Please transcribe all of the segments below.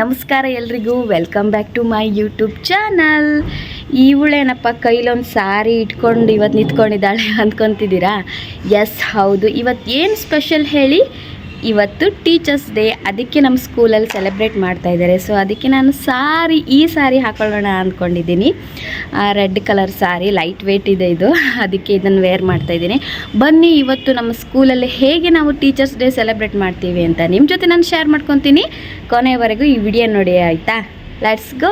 ನಮಸ್ಕಾರ ಎಲ್ರಿಗೂ. Welcome back to my YouTube channel ಇವಳೇನಪ್ಪ ಕೈಲೊಂದು ಸಾರಿ ಇಟ್ಕೊಂಡು ಇವತ್ತು ನಿಂತ್ಕೊಂಡಿದ್ದಾಳೆ ಅಂದ್ಕೊತಿದ್ದೀರಾ? ಎಸ್ ಹೌದು. ಇವತ್ತು ಏನು ಸ್ಪೆಷಲ್ ಹೇಳಿ? ಇವತ್ತು ಟೀಚರ್ಸ್ ಡೇ ಅದಕ್ಕೆ ನಮ್ಮ ಸ್ಕೂಲಲ್ಲಿ ಸೆಲೆಬ್ರೇಟ್ ಮಾಡ್ತಾ ಇದ್ದಾರೆ. ಸೊ ಅದಕ್ಕೆ ನಾನು ಸಾರಿ, ಈ ಸಾರಿ ಹಾಕೊಳ್ಳೋಣ ಅಂದ್ಕೊಂಡಿದ್ದೀನಿ red colour sari light weight ಇದೆ ಇದು. ಅದಕ್ಕೆ ಇದನ್ನು ವೇರ್ ಮಾಡ್ತಾ ಇದ್ದೀನಿ. ಬನ್ನಿ, ಇವತ್ತು ನಮ್ಮ ಸ್ಕೂಲಲ್ಲಿ ಹೇಗೆ ನಾವು ಟೀಚರ್ಸ್ ಡೇ ಸೆಲೆಬ್ರೇಟ್ ಮಾಡ್ತೀವಿ ಅಂತ ನಿಮ್ಮ ಜೊತೆ ನಾನು ಶೇರ್ ಮಾಡ್ಕೊತೀನಿ. ಕೊನೆಯವರೆಗೂ ಈ ವಿಡಿಯೋ ನೋಡಿ, ಆಯಿತಾ? ಲೆಟ್ಸ್ ಗೋ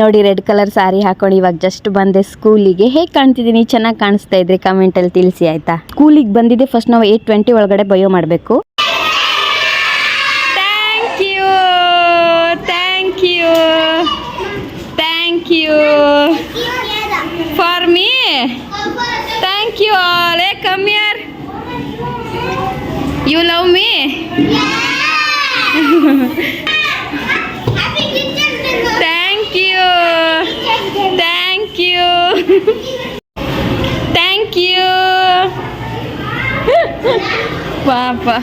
ನೋಡಿ ರೆಡ್ ಕಲರ್ ಸಾರಿ ಹಾಕೊಂಡು ಇವಾಗ ಜಸ್ಟ್ ಬಂದೆ ಸ್ಕೂಲಿಗೆ ಹೇಗೆ ಕಾಣ್ತಿದ್ದೀನಿ? ಚೆನ್ನಾಗಿ ಕಾಣಿಸ್ತಾ ಇದ್ರೆ ಕಮೆಂಟಲ್ಲಿ ತಿಳಿಸಿ, ಆಯಿತಾ? ಸ್ಕೂಲಿಗೆ ಬಂದಿದ್ದೆ ಫಸ್ಟ್ ನಾವು ಏಯ್ಟ್ ಟ್ವೆಂಟಿ ಒಳಗಡೆ ಬಯೋ ಮಾಡಬೇಕು. Thank you. For me? Thank you all. Hey, come here. You love me? Yeah. Thank you. Thank you. Thank you. Papa.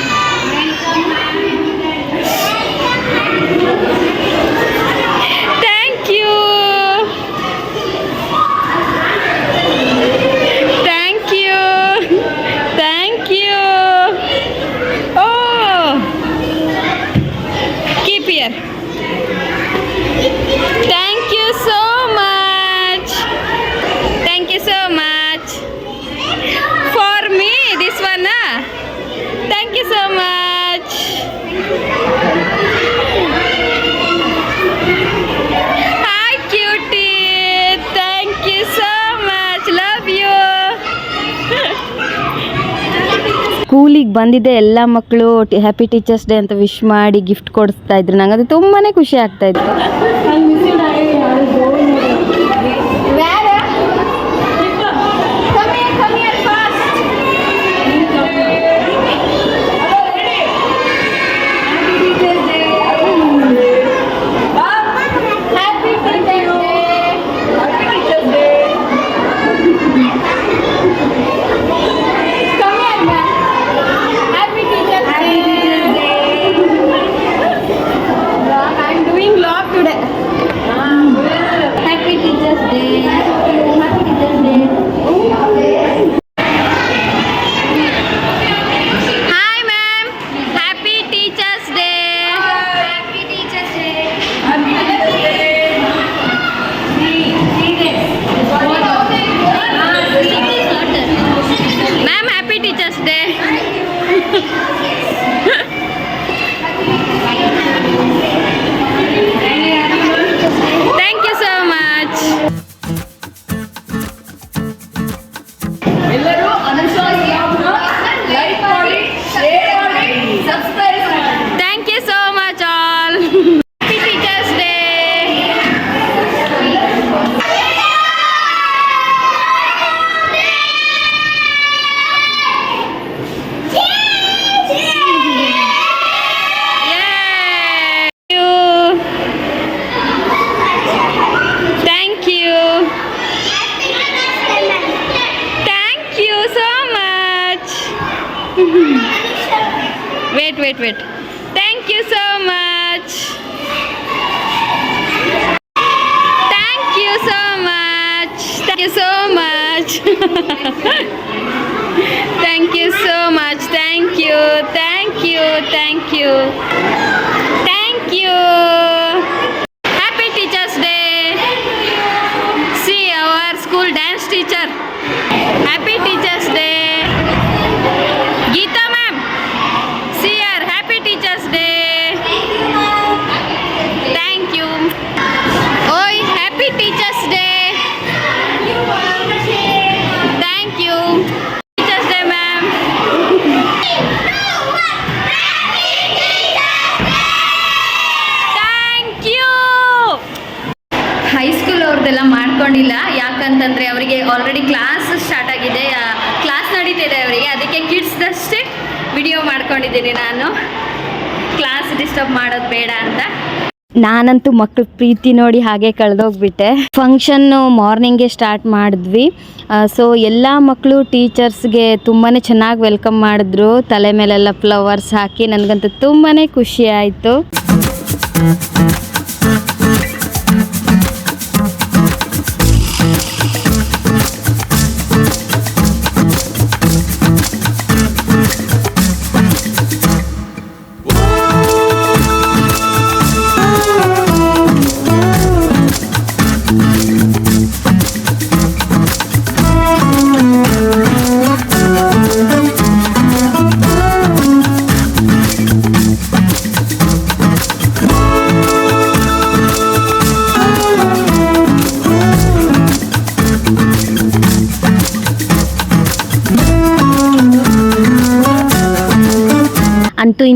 ಬಂದಿದ್ದೆ, ಎಲ್ಲ ಮಕ್ಕಳು ಹ್ಯಾಪಿ ಟೀಚರ್ಸ್ ಡೇ ಅಂತ ವಿಶ್ ಮಾಡಿ ಗಿಫ್ಟ್ ಕೊಡಿಸ್ತಾ ಇದ್ರು. ನಂಗೆ ಅದು ತುಂಬಾ ಖುಷಿ ಆಗ್ತಾ Ay! Wait, wait. Thank you so much. Thank you so much. Thank you so much. Thank you so much. Thank you. Thank you. Thank you. Thank you. Class start ಆಗಿದೆ. Class ನಡೀತಿದೆ ಅವರಿಗೆ. ಅದಕ್ಕೆ ಕಿಡ್ಸ್ದಷ್ಟೇ ವಿಡಿಯೋ ಮಾಡ್ಕೊಂಡಿದ್ದೀನಿ ನಾನು. Class disturb ಮಾಡೋದು ಬೇಡ ಅಂತ. ನಾನಂತೂ ಮಕ್ಳ ಪ್ರೀತಿ ನೋಡಿ ಹಾಗೆ ಕಳೆದೋಗ್ಬಿಟ್ಟೆ. ಫಂಕ್ಷನ್ನು ಮಾರ್ನಿಂಗೇ ಸ್ಟಾರ್ಟ್ ಮಾಡಿದ್ವಿ. ಸೊ ಎಲ್ಲ ಮಕ್ಕಳು ಟೀಚರ್ಸ್ಗೆ ತುಂಬಾ ಚೆನ್ನಾಗಿ ವೆಲ್ಕಮ್ ಮಾಡಿದ್ರು. ತಲೆ ಮೇಲೆಲ್ಲ ಫ್ಲವರ್ಸ್ ಹಾಕಿ. ನನಗಂತೂ ತುಂಬಾ ಖುಷಿ ಆಯಿತು.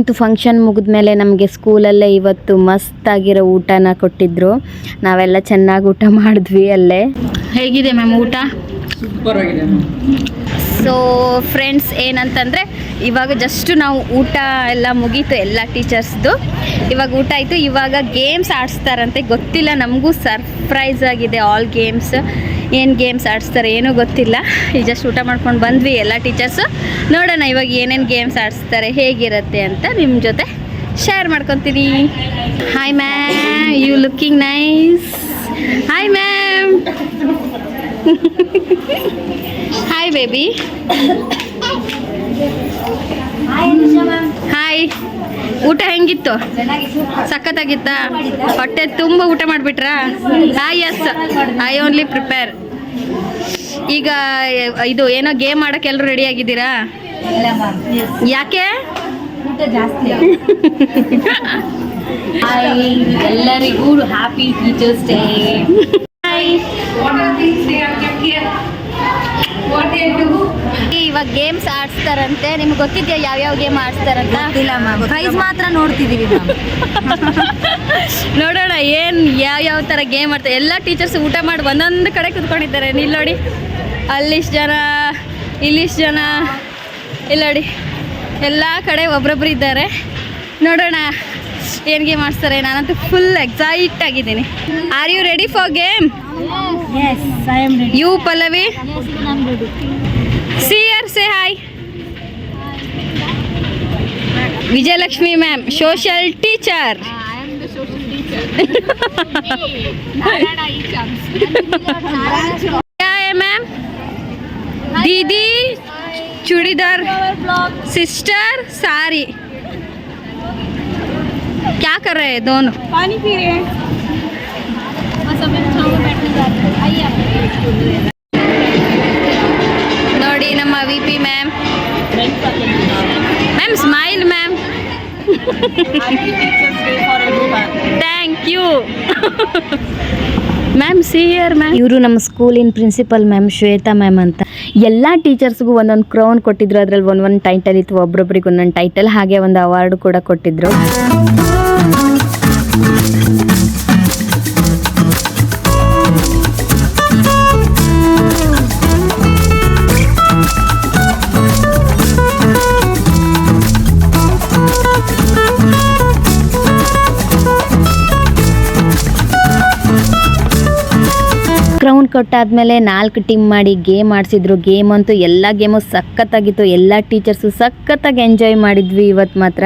ಅಂತೂ ಫಂಕ್ಷನ್ ಮುಗಿದ ಮೇಲೆ ನಮಗೆ ಸ್ಕೂಲಲ್ಲೇ ಇವತ್ತು ಮಸ್ತಾಗಿರೋ ಊಟನ ಕೊಟ್ಟಿದ್ರು. ನಾವೆಲ್ಲ ಚೆನ್ನಾಗಿ ಊಟ ಮಾಡಿದ್ವಿ ಅಲ್ಲೇ. ಹೇಗಿದೆ ಮ್ಯಾಮ್ ಊಟ? ಸೂಪರ್ ಆಗಿದೆ ಸೊ ಫ್ರೆಂಡ್ಸ್ ಏನಂತಂದರೆ ಇವಾಗ ಜಸ್ಟ್ ನಾವು ಊಟ ಎಲ್ಲ ಮುಗೀತು ಎಲ್ಲ ಟೀಚರ್ಸ್ದು ಇವಾಗ ಊಟ ಆಯಿತು. ಇವಾಗ ಗೇಮ್ಸ್ ಆಡಿಸ್ತಾರಂತೆ. ಗೊತ್ತಿಲ್ಲ ನಮಗೂ ಸರ್ಪ್ರೈಸ್ ಆಗಿದೆ ಆಲ್ ಗೇಮ್ಸ್ ಏನು ಗೇಮ್ಸ್ ಆಡಿಸ್ತಾರೆ ಏನೂ ಗೊತ್ತಿಲ್ಲ. ಈ ಜಸ್ಟ್ ಊಟ ಮಾಡ್ಕೊಂಡು ಬಂದ್ವಿ ಎಲ್ಲ ಟೀಚರ್ಸು ನೋಡೋಣ ಇವಾಗ ಏನೇನು ಗೇಮ್ಸ್ ಆಡಿಸ್ತಾರೆ, ಹೇಗಿರುತ್ತೆ ಅಂತ ನಿಮ್ಮ ಜೊತೆ ಶೇರ್ ಮಾಡ್ಕೊತೀನಿ. Hi ma'am you looking nice hi ma'am hi baby hi ಊಟ ಹೆಂಗಿತ್ತು? ಸಖತ್ತಾಗಿತ್ತಾ? ಹೊಟ್ಟೆ ತುಂಬ ಊಟ ಮಾಡಿಬಿಟ್ರಾ? Hi yes I only prepare ಈಗ ಇದು ಏನೋ ಗೇಮ್ ಆಡಕ್ಕೆ ಎಲ್ಲರೂ ರೆಡಿ ಆಗಿದ್ದೀರಾ? ಯಾಕೆ? ಎಲ್ಲರಿಗೂ ಹ್ಯಾಪಿ ಟೀಚರ್ಸ್ ಡೇ ಹಾಯ್ ಇವಾಗ ಗೇಮ್ಸ್ ಆಡಿಸ್ತಾರಂತೆ. ನಿಮ್ಗೆ ಗೊತ್ತಿದೆಯಾ ಯಾವ್ಯಾವ ಗೇಮ್ ಆಡಿಸ್ತಾರಂತ? ಪ್ರೈಸ್ ಮಾತ್ರ ನೋಡ್ತಿದೀವಿ ನೋಡೋಣ ಏನು ಯಾವ ಯಾವ ಥರ ಗೇಮ್ ಆಡ್ತಾರೆ ಎಲ್ಲ ಟೀಚರ್ಸ್ ಊಟ ಮಾಡಿ ಒಂದೊಂದು ಕಡೆ ಕುತ್ಕೊಂಡಿದ್ದಾರೆ. ಇಲ್ಲಿ ನೋಡಿ. ಅಲ್ಲಿಷ್ಟು ಜನ ಇಲ್ಲಿಷ್ಟು ಜನ. ಇಲ್ಲಿ ನೋಡಿ. ಎಲ್ಲ ಕಡೆ ಒಬ್ರೊಬ್ರು ಇದ್ದಾರೆ. ನೋಡೋಣ ಏನು ಗೇಮ್ ಆಡ್ತಾರೆ ನಾನಂತೂ ಫುಲ್ ಎಕ್ಸೈಟ್ ಆಗಿದ್ದೀನಿ. Are you ready for game you I से hi. Vijayalakshmi ma'am social teacher क्या है मैम? दीदी चूड़ीदार सिस्टर सारी। क्या कर रहे हैं दोनों? पानी पी रहे हैं। Ma'am smile ma'am thank you ma'am ಸಿಯರ್ ma'am ಇವರು ನಮ್ಮ ಸ್ಕೂಲಿನ ಪ್ರಿನ್ಸಿಪಲ್ ಮ್ಯಾಮ್, ಶ್ವೇತಾ ಮ್ಯಾಮ್ ಅಂತ. ಎಲ್ಲ ಟೀಚರ್ಸ್ಗೂ ಒಂದೊಂದು ಕ್ರೌನ್ ಕೊಟ್ಟಿದ್ರು. ಅದರಲ್ಲಿ ಒಂದೊಂದು ಟೈಟಲ್ ಇತ್ತು. ಒಬ್ರೊಬ್ರಿಗೆ ಒಂದೊಂದು ಟೈಟಲ್ ಹಾಗೆ ಒಂದು ಅವಾರ್ಡ್ ಕೂಡ ಕೊಟ್ಟಿದ್ರು. ಅಮೌಂಟ್ ಕೊಟ್ಟಾದಮೇಲೆ ನಾಲ್ಕು ಟೀಮ್ ಮಾಡಿ ಗೇಮ್ ಆಡಿಸಿದ್ರು. ಗೇಮ್ ಅಂತೂ ಎಲ್ಲ ಗೇಮು ಸಖತ್ತಾಗಿತ್ತು. ಎಲ್ಲ ಟೀಚರ್ಸು ಸಖತ್ತಾಗಿ ಎಂಜಾಯ್ ಮಾಡಿದ್ವಿ ಇವತ್ತು ಮಾತ್ರ.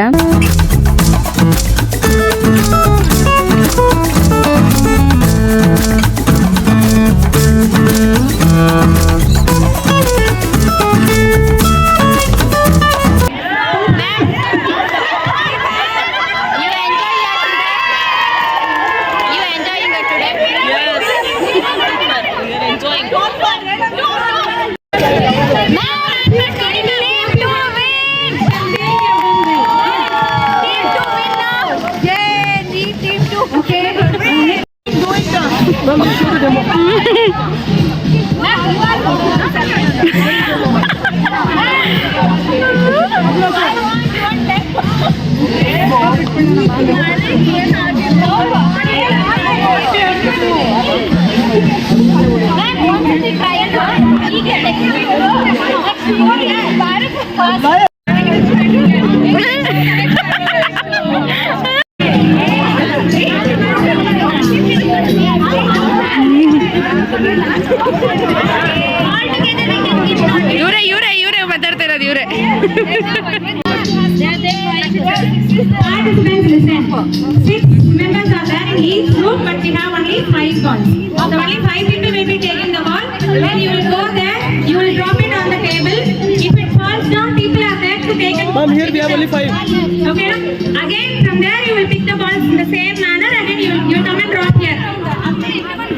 The same manner. Again, you you come and drop here.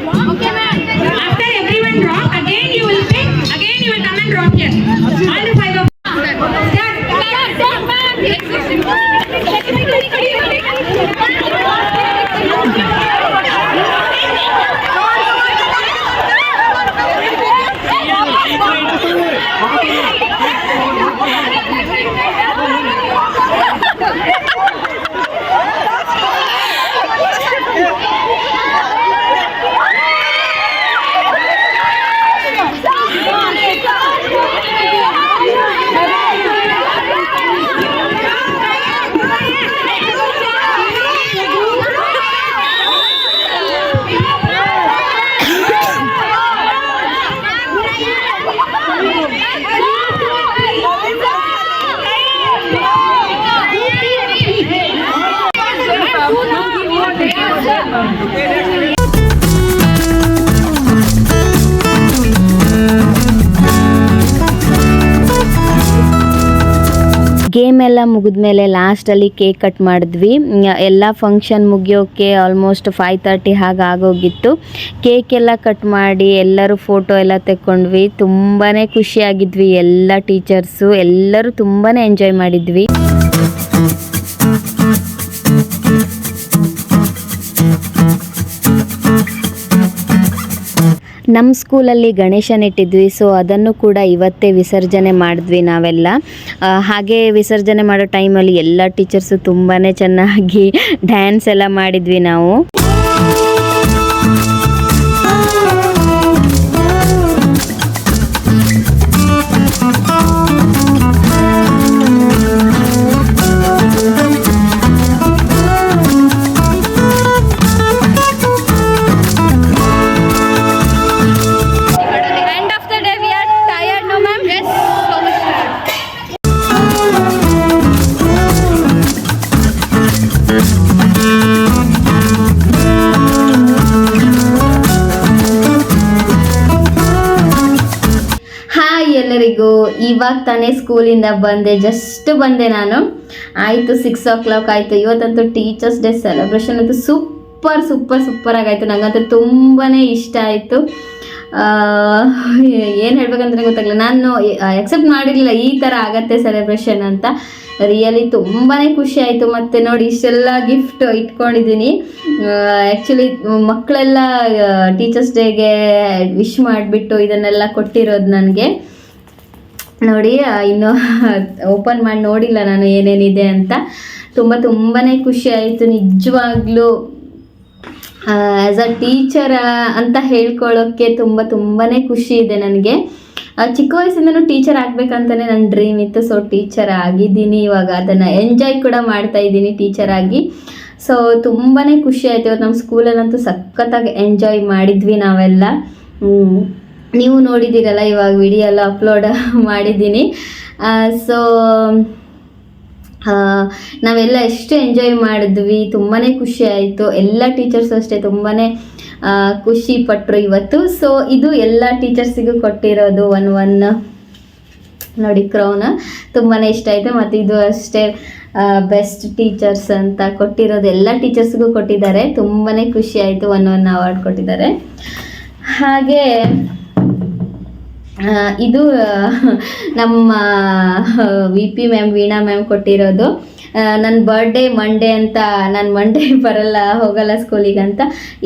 Game ಎಲ್ಲ ಮುಗಿದ್ಮೇಲೆ ಲಾಸ್ಟಲ್ಲಿ ಕೇಕ್ ಕಟ್ ಮಾಡಿದ್ವಿ. ಎಲ್ಲ ಫಂಕ್ಷನ್ ಮುಗಿಯೋಕ್ಕೆ ಆಲ್ಮೋಸ್ಟ್ ಫೈವ್ ತರ್ಟಿ ಹಾಗೆ ಆಗೋಗಿತ್ತು. ಕೇಕ್ ಎಲ್ಲ ಕಟ್ ಮಾಡಿ ಎಲ್ಲರೂ ಫೋಟೋ ಎಲ್ಲ ತೆಕ್ಕೊಂಡ್ವಿ. ತುಂಬಾ ಖುಷಿಯಾಗಿದ್ವಿ ಎಲ್ಲ ಟೀಚರ್ಸು ಎಲ್ಲರೂ ತುಂಬಾ ಎಂಜಾಯ್ ಮಾಡಿದ್ವಿ. ನಮ್ಮ ಸ್ಕೂಲಲ್ಲಿ ಗಣೇಶನ ಇಟ್ಟಿದ್ವಿ ಸೊ ಅದನ್ನು ಕೂಡ ಇವತ್ತೇ ವಿಸರ್ಜನೆ ಮಾಡಿದ್ವಿ ನಾವೆಲ್ಲ. ಹಾಗೆ ವಿಸರ್ಜನೆ ಮಾಡೋ ಟೈಮಲ್ಲಿ ಎಲ್ಲ ಟೀಚರ್ಸು ತುಂಬಾ ಚೆನ್ನಾಗಿ ಡ್ಯಾನ್ಸ್ ಎಲ್ಲ ಮಾಡಿದ್ವಿ ನಾವು. ಎಲ್ಲರಿಗೂ ಇವಾಗ ತಾನೇ ಸ್ಕೂಲಿಂದ ಬಂದೆ ಜಸ್ಟ್ ಬಂದೆ ನಾನು. ಆಯಿತು ಸಿಕ್ಸ್ ಓ ಕ್ಲಾಕ್ ಆಯಿತು. ಇವತ್ತಂತೂ ಟೀಚರ್ಸ್ ಡೇ ಸೆಲೆಬ್ರೇಷನ್ ಅಂತೂ ಸೂಪರ್ ಸೂಪರ್ ಸೂಪರ್ ಆಗಾಯಿತು. ನನಗಂತೂ ತುಂಬಾ ಇಷ್ಟ ಆಯಿತು. ಏನು ಹೇಳ್ಬೇಕಂತ ಗೊತ್ತಾಗಲಿಲ್ಲ. ನಾನು ಎಕ್ಸೆಪ್ಟ್ ಮಾಡಿರಲಿಲ್ಲ. ಈ ಥರ ಆಗತ್ತೆ ಸೆಲೆಬ್ರೇಷನ್ ಅಂತ. ರಿಯಲಿ ತುಂಬಾ ಖುಷಿ ಆಯಿತು. ಮತ್ತು ನೋಡಿ, ಇಷ್ಟೆಲ್ಲ ಗಿಫ್ಟ್ ಇಟ್ಕೊಂಡಿದ್ದೀನಿ. ಆ್ಯಕ್ಚುಲಿ ಮಕ್ಕಳೆಲ್ಲ ಟೀಚರ್ಸ್ ಡೇಗೆ ವಿಶ್ ಮಾಡಿಬಿಟ್ಟು ಇದನ್ನೆಲ್ಲ ಕೊಟ್ಟಿರೋದು ನನಗೆ. ನೋಡಿ ಇನ್ನು ಓಪನ್ ಮಾಡಿ ನೋಡಿಲ್ಲ ನಾನು ಏನೇನಿದೆ ಅಂತ. ತುಂಬ ತುಂಬಾ ಖುಷಿ ಆಯಿತು ನಿಜವಾಗ್ಲೂ. ಆ್ಯಸ್ ಅ ಟೀಚರ್ ಅಂತ ಹೇಳ್ಕೊಳ್ಳೋಕ್ಕೆ ತುಂಬ ತುಂಬಾ ಖುಷಿ ಇದೆ ನನಗೆ. ಚಿಕ್ಕ ವಯಸ್ಸಿಂದನೂ ಟೀಚರ್ ಆಗಬೇಕಂತಲೇ ನನ್ನ ಡ್ರೀಮ್ ಇತ್ತು. ಸೊ ಟೀಚರ್ ಆಗಿದ್ದೀನಿ, ಇವಾಗ ಅದನ್ನು ಎಂಜಾಯ್ ಕೂಡ ಮಾಡ್ತಾ ಇದ್ದೀನಿ ಟೀಚರ್ ಆಗಿ. ಸೊ ತುಂಬಾ ಖುಷಿ ಆಯಿತು. ಇವತ್ತು ನಮ್ಮ ಸ್ಕೂಲಲ್ಲಂತೂ ಸಖತ್ತಾಗಿ ಎಂಜಾಯ್ ಮಾಡಿದ್ವಿ ನಾವೆಲ್ಲ. ನೀವು ನೋಡಿದ್ದೀರಲ್ಲ, ಇವಾಗ ವಿಡಿಯೋ ಎಲ್ಲ ಅಪ್ಲೋಡ್ ಮಾಡಿದ್ದೀನಿ. ಸೊ ನಾವೆಲ್ಲ ಎಷ್ಟು ಎಂಜಾಯ್ ಮಾಡಿದ್ವಿ ತುಂಬಾ ಖುಷಿ ಆಯಿತು. ಎಲ್ಲ ಟೀಚರ್ಸ್ ಅಷ್ಟೇ ತುಂಬಾ ಖುಷಿ ಪಟ್ಟರು ಇವತ್ತು. ಸೊ ಇದು ಎಲ್ಲ ಟೀಚರ್ಸಿಗೂ ಕೊಟ್ಟಿರೋದು ಒನ್ ಒನ್ ನೋಡಿ ಕ್ರೌನ್ ತುಂಬಾ ಇಷ್ಟ ಆಯಿತು. ಮತ್ತು ಇದು ಅಷ್ಟೇ ಬೆಸ್ಟ್ ಟೀಚರ್ಸ್ ಅಂತ ಕೊಟ್ಟಿರೋದು ಎಲ್ಲ ಟೀಚರ್ಸ್ಗೂ ಕೊಟ್ಟಿದ್ದಾರೆ. ತುಂಬಾ ಖುಷಿ ಆಯಿತು. ಒನ್ ಒನ್ ಅವಾರ್ಡ್ ಕೊಟ್ಟಿದ್ದಾರೆ. ಹಾಗೆ ಇದು ನಮ್ಮ V P ma'am Veena ma'am ಕೊಟ್ಟಿರೋದು. ನನ್ನ ಬರ್ಡೇ ಮಂಡೇ ಅಂತ, ನಾನು ಮಂಡೇ ಬರಲ್ಲ, ಹೋಗಲ್ಲ ಸ್ಕೂಲಿಗೆ ಅಂತ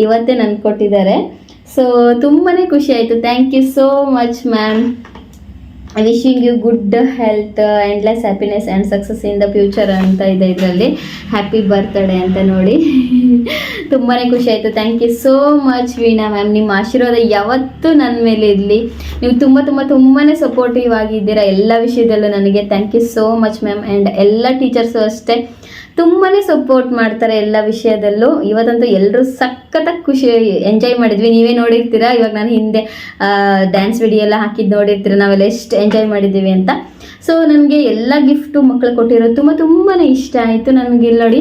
ಇವತ್ತೇ ನನಗೆ ಕೊಟ್ಟಿದ್ದಾರೆ. ಸೊ ತುಂಬಾ ಖುಷಿ ಆಯಿತು. Thank you so much ma'am wishing you good health endless happiness and success in the future ಅಂತ ಇದೆ ಇದರಲ್ಲಿ. ಹ್ಯಾಪಿ ಬರ್ತ್ಡೇ ಅಂತ ನೋಡಿ. ತುಂಬಾ ಖುಷಿ ಆಯಿತು. Thank you so much Veena ma'am ನಿಮ್ಮ ಆಶೀರ್ವಾದ ಯಾವತ್ತೂ ನನ್ನ ಮೇಲೆ ಇರಲಿ. ನೀವು ತುಂಬ ತುಂಬ ತುಂಬಾ ಸಪೋರ್ಟಿವ್ ಆಗಿದ್ದೀರಾ ಎಲ್ಲ ವಿಷಯದಲ್ಲೂ ನನಗೆ. Thank you so much ma'am and ಎಲ್ಲ ಟೀಚರ್ಸು ಅಷ್ಟೇ. ತುಂಬಾ ಸಪೋರ್ಟ್ ಮಾಡ್ತಾರೆ ಎಲ್ಲ ವಿಷಯದಲ್ಲೂ. ಇವತ್ತಂತೂ ಎಲ್ಲರೂ ಸಖತ್ತಾಗಿ ಖುಷಿ ಎಂಜಾಯ್ ಮಾಡಿದ್ವಿ. ನೀವೇ ನೋಡಿರ್ತೀರಾ? ಇವಾಗ ನಾನು ಹಿಂದೆ ಡ್ಯಾನ್ಸ್ ವಿಡಿಯೋ ಎಲ್ಲ ಹಾಕಿದ್ದು ನೋಡಿರ್ತೀರ? ನಾವೆಲ್ಲ ಎಷ್ಟು ಎಂಜಾಯ್ ಮಾಡಿದ್ದೀವಿ ಅಂತ. ಸೊ ನನಗೆ ಎಲ್ಲ ಗಿಫ್ಟು ಮಕ್ಕಳು ಕೊಟ್ಟಿರೋದು ತುಂಬ ತುಂಬಾ ಇಷ್ಟ ಆಯಿತು ನನಗೆ ನೋಡಿ.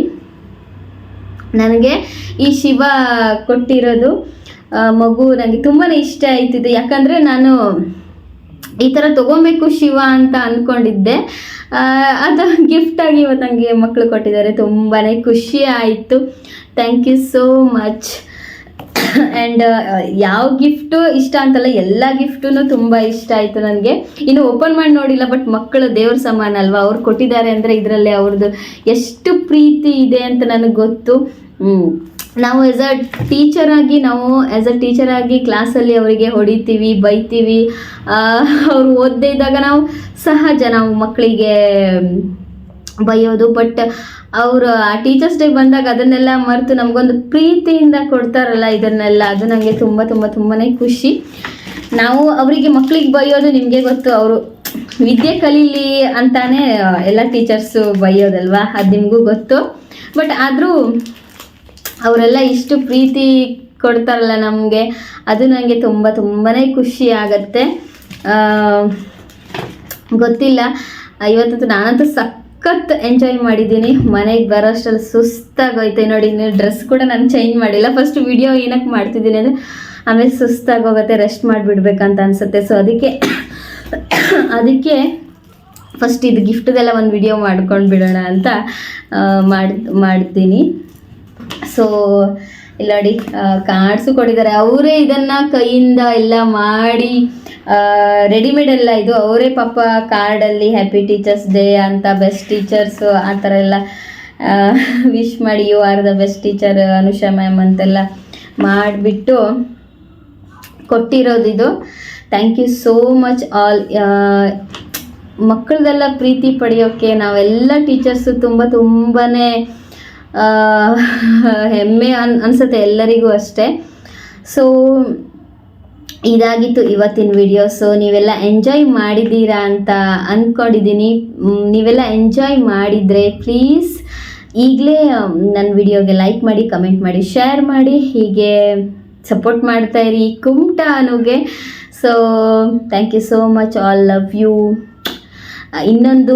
ನನಗೆ ಈ ಶಿವ ಕೊಟ್ಟಿರೋದು ಮಗು ನನಗೆ ತುಂಬಾ ಇಷ್ಟ ಆಯ್ತಿದೆ ಯಾಕಂದರೆ ನಾನು ಈ ಥರ ತೊಗೊಬೇಕು ಶಿವ ಅಂತ ಅಂದ್ಕೊಂಡಿದ್ದೆ ಅದು ಗಿಫ್ಟಾಗಿ ಇವತ್ತು ನನಗೆ ಮಕ್ಕಳು ಕೊಟ್ಟಿದ್ದಾರೆ. ತುಂಬಾ ಖುಷಿ ಆಯಿತು. Thank you so much and ಯಾವ ಗಿಫ್ಟು ಇಷ್ಟ ಅಂತಲ್ಲ ಎಲ್ಲ ಗಿಫ್ಟೂ ತುಂಬ ಇಷ್ಟ ಆಯಿತು ನನಗೆ. ಇನ್ನು ಓಪನ್ ಮಾಡಿ ನೋಡಿಲ್ಲ ಬಟ್ ಮಕ್ಕಳು ದೇವ್ರ ಸಮಾನ ಅಲ್ವಾ? ಅವ್ರು ಕೊಟ್ಟಿದ್ದಾರೆ ಅಂದರೆ ಇದರಲ್ಲಿ ಅವ್ರದ್ದು ಎಷ್ಟು ಪ್ರೀತಿ ಇದೆ ಅಂತ ನನಗೆ ಗೊತ್ತು. ನಾವು ಆ್ಯಸ್ ಅ ಟೀಚರ್ ಆಗಿ, ನಾವು ಆ್ಯಸ್ ಅ ಟೀಚರ್ ಆಗಿ ಕ್ಲಾಸಲ್ಲಿ ಅವರಿಗೆ ಹೊಡಿತೀವಿ, ಬೈತೀವಿ. ಅವ್ರು ಓದದೇ ಇದ್ದಾಗ ನಾವು ಸಹಜ ನಾವು ಮಕ್ಕಳಿಗೆ ಬೈಯೋದು ಬಟ್ ಅವರು, ಆ ಟೀಚರ್ಸ್ ಡೇ ಬಂದಾಗ ಅದನ್ನೆಲ್ಲ ಮರೆತು ನಮಗೊಂದು ಪ್ರೀತಿಯಿಂದ ಕೊಡ್ತಾರಲ್ಲ ಇದನ್ನೆಲ್ಲ, ಅದು ನನಗೆ ತುಂಬ ತುಂಬ ತುಂಬಾ ಖುಷಿ. ನಾವು ಅವರಿಗೆ ಮಕ್ಕಳಿಗೆ ಬೈಯೋದು ನಿಮಗೆ ಗೊತ್ತು, ಅವರು ವಿದ್ಯೆ ಕಲೀಲಿ ಅಂತಾನೆ ಎಲ್ಲ ಟೀಚರ್ಸು ಬೈಯೋದಲ್ವಾ ಅದು ನಿಮಗೂ ಗೊತ್ತು. ಬಟ್ ಆದರೂ ಅವರೆಲ್ಲ ಇಷ್ಟು ಪ್ರೀತಿ ಕೊಡ್ತಾರಲ್ಲ ನಮಗೆ, ಅದು ನನಗೆ ತುಂಬ ತುಂಬಾ ಖುಷಿ ಆಗತ್ತೆ. ಗೊತ್ತಿಲ್ಲ. ಇವತ್ತಂತೂ ನಾನಂತೂ ಸಖತ್ ಎಂಜಾಯ್ ಮಾಡಿದ್ದೀನಿ. ಮನೆಗೆ ಬರೋಷ್ಟರಲ್ಲಿ ಸುಸ್ತಾಗೋಯ್ತೆ ನೋಡಿ, ಇನ್ನು ಡ್ರೆಸ್ ಕೂಡ ನಾನು ಚೇಂಜ್ ಮಾಡಿಲ್ಲ. ಫಸ್ಟ್ ವಿಡಿಯೋ ಏನಕ್ಕೆ ಮಾಡ್ತಿದ್ದೀನಿ ಅಂದರೆ, ಆಮೇಲೆ ಸುಸ್ತಾಗೋಗುತ್ತೆ ರೆಸ್ಟ್ ಮಾಡಿಬಿಡ್ಬೇಕಂತ ಅನಿಸುತ್ತೆ. ಸೊ ಅದಕ್ಕೆ ಅದಕ್ಕೆ ಫಸ್ಟ್ ಇದು ಗಿಫ್ಟ್ದೆಲ್ಲ ಒಂದು ವಿಡಿಯೋ ಮಾಡ್ಕೊಂಡು ಬಿಡೋಣ ಅಂತ ಮಾಡಿ, ಮಾಡ್ತೀನಿ. ಸೊ ಇಲ್ಲ ನೋಡಿ ಕಾರ್ಡ್ಸು ಕೊಟ್ಟಿದ್ದಾರೆ. ಅವರೇ ಇದನ್ನ ಕೈಯಿಂದ ಎಲ್ಲ ಮಾಡಿ ರೆಡಿಮೇಡ್ ಎಲ್ಲ ಇದು ಅವರೇ ಪಾಪ ಕಾರ್ಡಲ್ಲಿ ಹ್ಯಾಪಿ ಟೀಚರ್ಸ್ ಡೇ ಅಂತ ಬೆಸ್ಟ್ ಟೀಚರ್ಸು ಆ ಥರ ಎಲ್ಲ ವಿಶ್ ಮಾಡಿ you are the best teacher Anusha ma'am ಅಂತೆಲ್ಲ ಮಾಡಿಬಿಟ್ಟು ಕೊಟ್ಟಿರೋದು ಇದು. Thank you so much all ಮಕ್ಕಳದೆಲ್ಲ ಪ್ರೀತಿ ಪಡೆಯೋಕ್ಕೆ ನಾವೆಲ್ಲ ಟೀಚರ್ಸು ತುಂಬ ತುಂಬಾ ಹೆಮ್ಮೆ ಅನ್, ಅನಿಸುತ್ತೆ ಎಲ್ಲರಿಗೂ ಅಷ್ಟೇ. ಸೊ ಇದಾಗಿತ್ತು ಇವತ್ತಿನ ವಿಡಿಯೋ ಸೊ ನೀವೆಲ್ಲ ಎಂಜಾಯ್ ಮಾಡಿದ್ದೀರಾ ಅಂತ ಅಂದ್ಕೊಂಡಿದ್ದೀನಿ ನೀವೆಲ್ಲ ಎಂಜಾಯ್ ಮಾಡಿದರೆ ಪ್ಲೀಸ್ ಈಗಲೇ ನನ್ನ ವಿಡಿಯೋಗೆ ಲೈಕ್ ಮಾಡಿ ಕಮೆಂಟ್ ಮಾಡಿ ಶೇರ್ ಮಾಡಿ, ಹೀಗೆ ಸಪೋರ್ಟ್ ಮಾಡ್ತಾ ಇರಿ Kumta ಅನುಗೆ so thank you so much all love you ಇನ್ನೊಂದು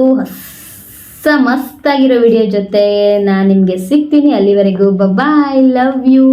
ಹೊಸ ಮಸ್ತಾಗಿರೋ ವಿಡಿಯೋ ಜೊತೆ ನಾನು ನಿಮಗೆ ಸಿಗ್ತೀನಿ. ಅಲ್ಲಿವರೆಗೂ ಬಾಯ್ ಲವ್ ಯು